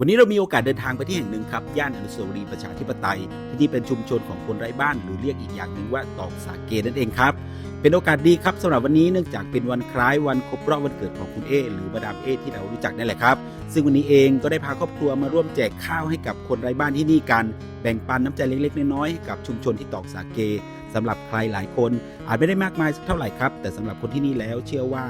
วันนี้เรามีโอกาสเดินทางไปที่แห่งหนึ่งครับ ย่านอนุสาวรีย์ประชาธิปไตย ที่นี่เป็นชุมชนของคนไร้บ้าน หรือเรียกอีกอย่างหนึ่งว่าตอกสาเกนั่นเองครับ เป็นโอกาสดีครับสำหรับวันนี้เนื่องจากเป็นวันคล้ายวันครบรอบวันเกิดของคุณเอหรือมาดามเอที่เรารู้จักนั่นแหละครับ ซึ่งวันนี้เองก็ได้พาครอบครัวมาร่วมแจกข้าวให้กับคนไร้บ้านที่นี่กัน แบ่งปันน้ำใจเล็กๆน้อยๆให้กับชุมชนที่ตอกสาเกสำหรับใครหลายคน อาจไม่ได้มากมายสักเท่าไหร่ครับแต่สำหรับคนที่นี่แล้วเชื่อว่า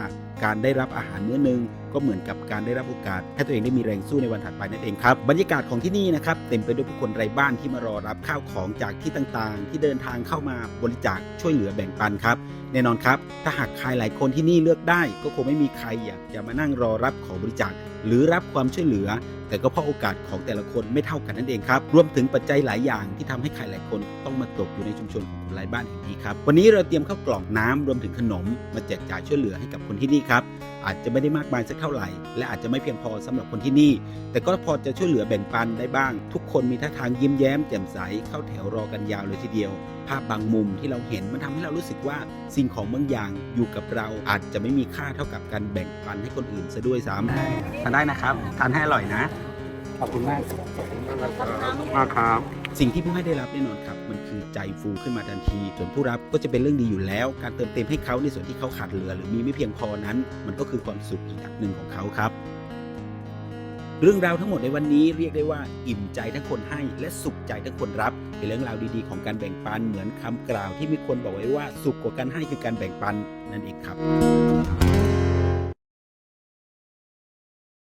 การได้รับอาหารมื้อหนึงก็เหมือนกับการได้รับโอกาส ให้ตัวเองได้มีแรงสู้ในวันถัดไปนั่นเองครับบรรยากาศของที่นี่นะครับเต็มไปด้วยผู้คนไร้บ้านที่มารอรับข้าวของจากที่ต่างๆ ที่เดินทางเข้ามาบริจาคช่วยเหลือแบ่งปันครับแน่นอนครับถ้าหากใครหลายคนที่นี่เลือกได้ ก็คงไม่มีใครอยากจะมานั่งรอรับของบริจาคหรือรับความช่วยเหลือ แต่ก็เพราะโอกาสของแต่ละคนไม่เท่ากันนั่นเองครับรวมถึงปัจจัยหลายอย่างที่ทำให้ใครหลายคนต้องมาตกอยู่ในชุมชนของคนไร้บ้านแห่งนี้ครับวันนี้เราเตรียมข้าวกล่องน้ำรวมถึงขนม มาแจกจ่ายช่วยเหลือให้กับคนที่นี่ครับ อาจจะไม่ได้มากมายสักเท่าไหร่ และอาจจะไม่เพียงพอสำหรับคนที่นี่ แต่ก็พอจะช่วยเหลือแบ่งปันได้บ้าง ทุกคนมีท่าทางยิ้มแย้มแจ่มใสเข้าแถวรอกันยาวเลยทีเดียว ภาพบางมุมที่เราเห็นมันทำให้เรารู้สึกว่าสิ่งของบางอย่างอยู่กับเราอาจจะไม่มีค่าเท่ากับการแบ่งปันให้คนอื่นซะด้วยซ้ำทานได้นะครับทานให้อร่อยนะขอบคุณมากมากครับ สิ่งที่ผู้ให้ได้รับแน่นอนครับมันคือใจฟูขึ้นมาทันที ส่วนผู้รับก็จะเป็นเรื่องดีอยู่แล้ว การเติมเต็มให้เขาในส่วนที่เขาขาดเหลือ หรือมีไม่เพียงพอนั้น มันก็คือความสุขอีกอย่างหนึ่งของเขาครับ เรื่องราวทั้งหมดในวันนี้เรียกได้ว่า อิ่มใจทั้งคนให้ และสุขใจทั้งคนรับ เป็นเรื่องราวดีๆ ของการแบ่งปันเหมือนคำกล่าวที่มีคนบอกไว้ว่า สุขกว่าการให้คือการแบ่งปันนั่นเองครับ